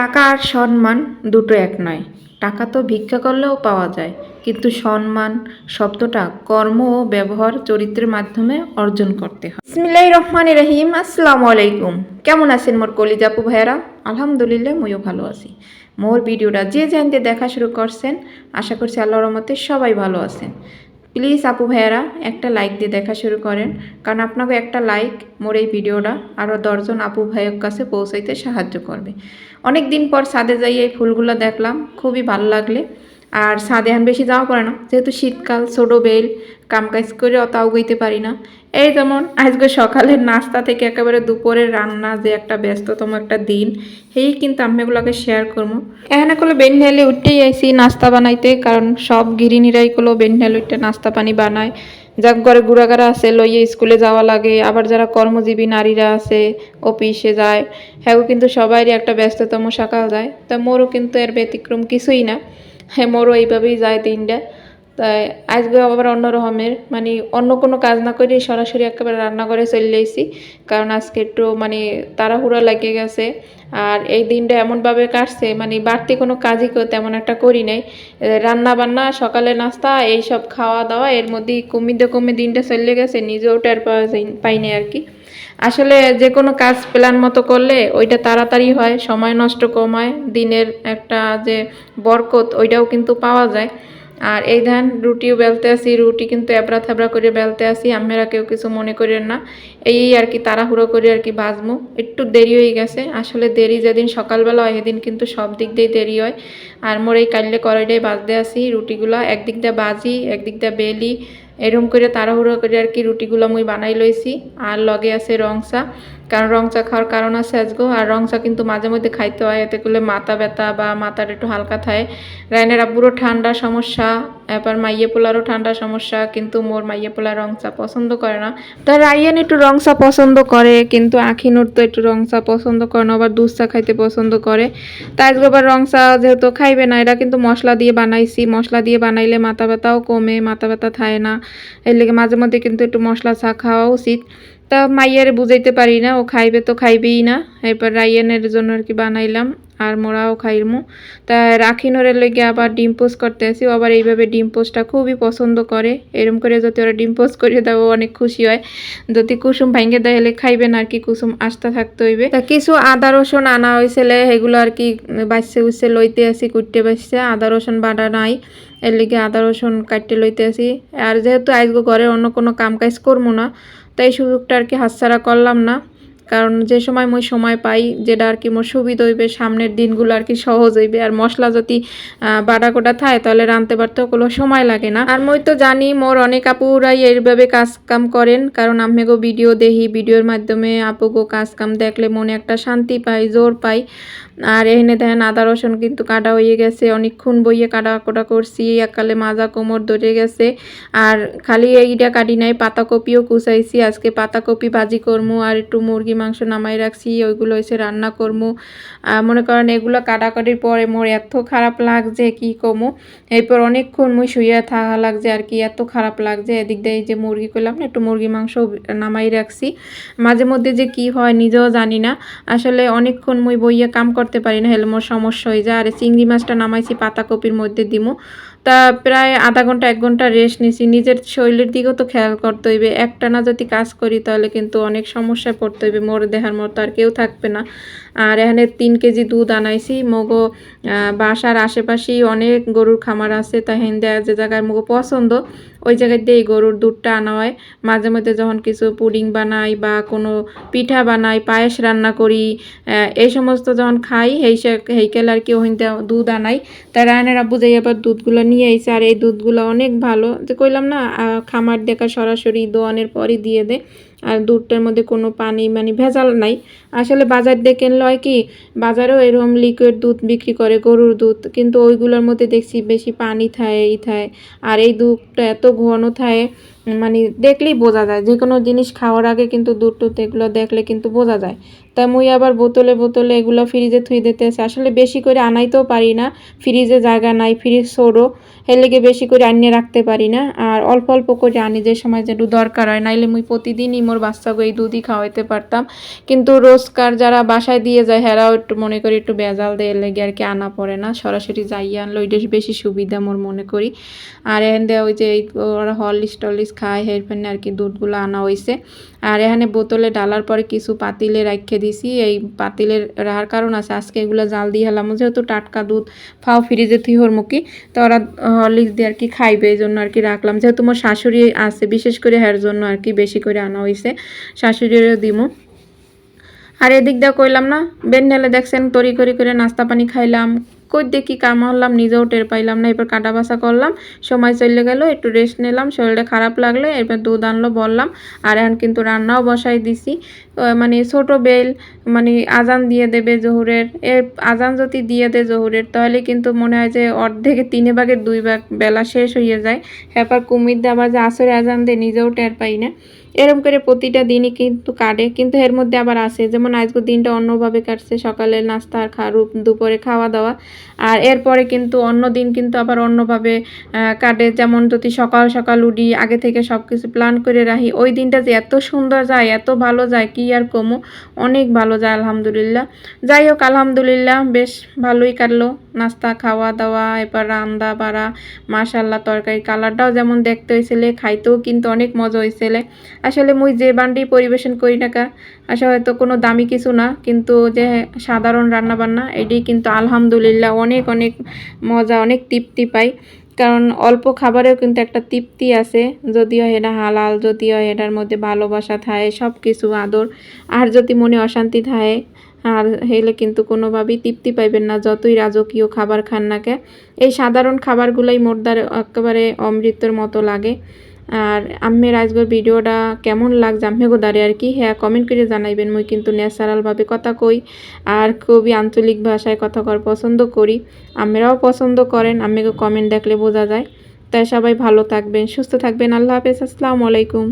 টাকা আর সম্মান দুটো এক নয়। টাকা তো ভিক্ষা করলেও পাওয়া যায়, কিন্তু সম্মান শব্দটা কর্ম ও ব্যবহার চরিত্রের মাধ্যমে অর্জন করতে হয়। ইসমিল্লাহ রহমান রহিম, আসসালামু আলাইকুম। কেমন আছেন মোর কলিজাপু ভাইয়ারা? আলহামদুলিল্লাহ, মইও ভালো আছি। মোর ভিডিওটা যে জানতে দেখা শুরু করছেন, আশা করছি আল্লাহর রহমতে সবাই ভালো আছেন। প্লিজ আপু ভাইয়েরা, একটা লাইক দিয়ে দেখা শুরু করেন। কারণ আপনাকে একটা লাইক মোর এই ভিডিওটা আরও দশজন আপু ভাইয়ের কাছে পৌঁছাইতে সাহায্য করবে। অনেক দিন পর সাদে যাই এই ফুলগুলো দেখলাম, খুবই ভালো লাগলে। আর ছাদে এখন বেশি যাওয়া পড়ে না। যেহেতু শীতকাল, ছোটো বেল, কাম কাজ করে অত আউগাইতে পারি না। এই যেমন আজকে সকালের নাস্তা থেকে একেবারে দুপুরের রান্না যে একটা ব্যস্ততম একটা দিন, এই কিন্তু আমি এগুলোকে শেয়ার করব। এখানে কোনো বেনহেলে উঠতেই আইসি নাস্তা বানাইতে, কারণ সব গিরিনিরাই কোনো বেনহেলে উঠতে নাস্তা পানি বানায়। যাক, ঘরে গুড়াগাড়া আছে, লইয়ে স্কুলে যাওয়া লাগে, আবার যারা কর্মজীবী নারীরা আছে, অফিসে যায় হ্যাঁ কিন্তু সবারই একটা ব্যস্ততম সকাল যায়। তা মোরও কিন্তু এর ব্যতিক্রম কিছুই না। হ্যাঁ মোরও এইভাবেই যায় দিনটা তাই আজকে আবার অন্য রকমের মানে অন্য কোনো কাজ না করে সরাসরি একেবারে রান্নাঘরে চলে এসেছি। কারণ আজকে একটু মানে তাড়াহুড়া লেগে গেছে। আর এই দিনটা এমনভাবে কাটছে মানে বাড়তি কোনো কাজই তেমন একটা করি নাই। রান্না বান্না সকালে নাস্তা এই সব খাওয়া দাওয়া এর মধ্যেই কমিতে কমে দিনটা চলে গেছে, নিজেও টের পাওয়া পাইনি আর কি। আসলে যে কোনো কাজ প্ল্যান মতো করলে ওইটা তাড়াতাড়ি হয়, সময় নষ্ট কম হয়, দিনের একটা যে বরকত, ওইটাও কিন্তু পাওয়া যায়। আর এই ধান রুটিও বেলতে আসি, রুটি কিন্তু এবড়া থাবড়া করে বেলতে আসি আমরা কেউ কিছু মনে করেন না। এই আর কি তাড়াহুড়ো করে আর কি বাজমু একটু দেরি হয়ে গেছে, আসলে দেরি যেদিন সকালবেলা হয় সেদিন কিন্তু সব দিক দিয়েই দেরি হয়। আর মোর এই কাইলে কড়াইটাই বাজতে আসি, রুটিগুলা একদিক দিয়ে বাজি, একদিক দিয়ে বেলি এরকম করে তাড়াহুড়ো করে আর কি রুটিগুলো মুই বানাই লইছি। আর লগে আছে রংসা কারণ রং চা খাওয়ার কারণ আছে আজগো। আর রং চা কিন্তু মাঝে মধ্যে খাইতে হয়, এতে করলে মাথা ব্যথা বা মাথার একটু হালকা থাকে রায়নের আব্বুরও ঠান্ডা সমস্যা, এবার মাইয়ে পোলারও ঠান্ডা সমস্যা, কিন্তু মোর মাইয়ে পোলা রংচা পছন্দ করে না। তা রাইয়ান একটু রং চা পছন্দ করে, কিন্তু আখিনুর তো একটু রং চা পছন্দ করে না, আবার দুধ চা খাইতে পছন্দ করে। তাই আজকে আবার রং চা যেহেতু খাইবে না এটা কিন্তু মশলা দিয়ে বানাইছি। মশলা দিয়ে বানাইলে মাথা ব্যথাও কমে, মাথা ব্যথা থাকে না। এর লেগে মাঝে মধ্যে কিন্তু একটু মশলা চা খাওয়া উচিত। তা মাইয়ার বুঝাইতে পারি না, ও খাইবে তো খাইবেই না। এরপর রাইয়ানের জন্য আর কি বানাইলাম, আর মোরাও খাইমু। তা রাখিনোরের লেগে আবার ডিম পোস্ট করতে আসি, ও আবার এইভাবে ডিম পোস্টটা খুবই পছন্দ করে। এরম করে যদি ওরা ডিম পোস্ট করে দেয়, ও অনেক খুশি হয়। যদি কুসুম ভাঙ্গে দেয় হলে খাইবে না আর কি, কুসুম আসতে থাকতে হইবে। তা কিছু আদা রসুন আনা হয়েছিল সেগুলো আর কি বাচ্চা উচ্ছে লইতে আসি, কুটতে বাসছে আদা রসুন বাটা নাই, এর লিগে আদা রসুন কাটতে লইতে আসি। আর যেহেতু আজকে ঘরে অন্য কোনো কাম কাজ করব না তাই সুযোগটা আর কি হাতছাড়া করলাম না। কারণ যে সময় মই সময় পাই, যেটা আর কি মোর সুবিধা হইবে, সামনের দিনগুলো আর কি সহজ হইবে। আর মশলা যদি বাটা কোটা থাকে, তাহলে রাঁধতে পারতেও কোনো সময় লাগে না। আর মই তো জানি মোর অনেক আপুরাই এইভাবে কাজ কাম করেন, কারণ আমি গো ভিডিও দেখি, ভিডিওর মাধ্যমে আপু গো কাজ কাম দেখলে মনে একটা শান্তি পাই, জোর পাই। আর এখানে দেখেন আদা, রসুন কিন্তু কাটা হয়ে গেছে, অনেকক্ষণ বইয়ে কাটা কোটা করছি, এককালে মাজা কোমর ধরে গেছে। আর খালি এইটা কাটি নাই, পাতাকপিও কুচাইছি, আজকে পাতাকপি ভাজি করমু, আর একটু মুরগি মাংস নামাই রাখছি, ওইগুলো এসে রান্না করমু। মনে করেন এগুলো কাটাকাটির পরে মোর এত খারাপ লাগছে, কি কমু? এরপর অনেকক্ষণ মুই শুয়ে থাকা লাগছে আর কি, এত খারাপ লাগছে। এদিক দিয়ে যে মুরগি করলাম না, একটু মুরগি মাংস নামাই রাখছি। মাঝে মধ্যে যে কি হয় নিজেও জানি না। আসলে অনেকক্ষণ মুই বইয়ে কাম করতে পারি না, হেলে মোর সমস্যা হয়ে যায়। আর চিংড়ি মাছটা নামাইছি, পাতাকপির মধ্যে দিমু। তা প্রায় আধা ঘণ্টা, এক ঘণ্টা রেস্ট নিছি। নিজের শরীরের দিকেও তো খেয়াল করতে হইবে। একটানা যদি কাজ করি, তাহলে কিন্তু অনেক সমস্যায় পড়তে হইবে। মোর দেহার মতো আর কেউ থাকবে না। আর এখানে তিন কেজি দুধ আনাইছি। মগো বাসার আশেপাশেই অনেক গরুর খামার আছে। তা হেন্দে যে জায়গায় মগো পছন্দ, ওই জায়গায় দিয়ে গরুর দুধটা আনা হয়। মাঝে মধ্যে যখন কিছু পুডিং বানাই বা কোনো পিঠা বানাই, পায়েস রান্না করি এই সমস্ত যখন খাই সেই হেইকেল আর কি ওখান দুধ আনাই। তাই রায়নের আব্বু যাই আবার দুধগুলো নিয়ে আইছে আর এই দুধগুলো অনেক ভালো। যে কইলাম না খামার দেখা সরাসরি দোয়ানের পরই দিয়ে দে। আর দুধটার মধ্যে কোনো পানি মানে ভেজাল নাই। আসলে বাজার দেখে লয় কি, বাজারেও এরকম লিকুইড দুধ বিক্রি করে, গরুর দুধ। কিন্তু ওইগুলোর মধ্যে দেখছি বেশি পানি থায়, ই থায়। আর এই দুধটা এত ঘন থায় মানে দেখলেই বোঝা যায়। যে কোনো জিনিস খাওয়ার আগে কিন্তু দুধ টুধ এগুলো দেখলে কিন্তু বোঝা যায়। তা মুই আবার বোতলে বোতলে এগুলো ফ্রিজে থুই দিতেছে আসলে বেশি করে আনাইতেও পারি না। ফ্রিজে জায়গা নাই ফ্রিজ সরো। এর লেগে বেশি করে আনিয়ে রাখতে পারি না। আর অল্প অল্প করে আনি যে সময় যেটু দরকার হয়। নাইলে মুই প্রতিদিনই মোর বাচ্চাকে এই দুধই খাওয়াইতে পারতাম। কিন্তু রোজকার যারা বাসায় দিয়ে যায়, হেরাও একটু মনে করি একটু বেজাল দিয়ে। লেগে আর কি আনা পড়ে না। সরাসরি যাইয়ে আনলো ওইটা বেশি সুবিধা মোর মনে করি। আর এখান দিয়ে ওই যে ওরা হরলিক্স টলিক্স খায় হেরফেনে আর কি দুধগুলো আনা হয়েছে আর এখানে বোতলে ডালার পরে কিছু পাতিলে রাখে দিছি। এই পাতিলের রাহার কারণ আছে, আজকে এগুলো জাল দিয়ে হেলাম। যেহেতু টাটকা দুধ, ফাও ফ্রিজে থিহর মুখি, তো ওরা হরলিক্স দিয়ে আর কি খাইবে, এই জন্য আর কি রাখলাম। যেহেতু আমার শাশুড়ি আছে, বিশেষ করে হের জন্য আর কি বেশি করে আনা হয়েছে শাশুড়িরও দিমু। আর এদিক দিয়ে কইলাম না, বেন নেলে দেখছেন তরি করি করে নাস্তা পানি খাইলাম। কই দেখি কামা হলাম, নিজেও টের পাইলাম না, এরপর কাটা বাসা করলাম, সময় চলে গেল, একটু রেস্ট নিলাম, শরীরটা খারাপ লাগলে এরপর দুধ আনলো, বললাম, আর এখন কিন্তু রান্নাও বসাই দিছি। মানে ছোট বেল মানে আজান দিয়ে দেবে জহুরের এর আজান যদি দিয়ে দেয় জহুরের, তাহলে কিন্তু মনে হয় যে অর্ধেকে, তিনে ভাগের দুই ভাগ বেলা শেষ হয়ে যায়। এরপর কুমির দিয়ে আবার যে আসরে আজান দিয়ে, নিজেও টের পাই না। এরম করে প্রতিটা দিনই কিন্তু কাটে। কিন্তু এর মধ্যে আবার আসে, যেমন আজকের দিনটা অন্যভাবে কাটছে, সকালে নাস্তা আর খা রূপ দুপুরে খাওয়া দাওয়া আর এরপরে কিন্তু অন্য দিন কিন্তু আবার অন্যভাবে কাটে। যেমন যদি সকাল সকাল উঠি, আগে থেকে সব কিছু প্ল্যান করে রাখি, ওই দিনটা যে এত সুন্দর যায়, এত ভালো যায়, কি আর কমু? অনেক ভালো যায়, আলহামদুলিল্লাহ। যাই হোক, আলহামদুলিল্লাহ, বেশ ভালোই কাটলো। নাস্তা খাওয়া দাওয়া এবার রান্দা বাড়া মাশাল্লাহ তরকারি কালারটাও যেমন দেখতে হয়েছিলে খাইতেও কিন্তু অনেক মজা হয়েছিলে আসলে মুই যে বান্ডি পরিবেশন করি না কা, আসলে হয়তো কোনো দামি কিছু না, কিন্তু যে সাধারণ রান্না বান্না এটাই কিন্তু আলহামদুলিল্লাহ অনেক অনেক মজা, অনেক তৃপ্তি পাই। কারণ অল্প খাবারেও কিন্তু একটা তৃপ্তি আছে, যদিও এটা হালাল, যদিও এটার মধ্যে ভালোবাসা থাকে সব কিছু আদর। আর যদি মনে অশান্তি থাকে, আর হেলে কিন্তু কোনোভাবেই তৃপ্তি পাইবেন না, যতই রাজকীয় খাবার খান না কে। এই সাধারণ খাবারগুলোই মোরদার একেবারে অমৃতর মতো লাগে। আর আম্মের আজকের ভিডিওটা কেমন লাগছে? আম্মেগো দাঁড়িয়ে আর কি? হ্যাঁ কমেন্ট করে জানাইবেন। মুই কিন্তু ন্যাচারালভাবে কথা কই আর খুবই আঞ্চলিক ভাষায় কথা কর পছন্দ করি। আম্মেরাও পছন্দ করেন। আম্মেকে কমেন্ট দেখলে বোঝা যায়। তাই সবাই ভালো থাকবেন, সুস্থ থাকবেন। আল্লাহ হাফেজ। আসসালামু আলাইকুম।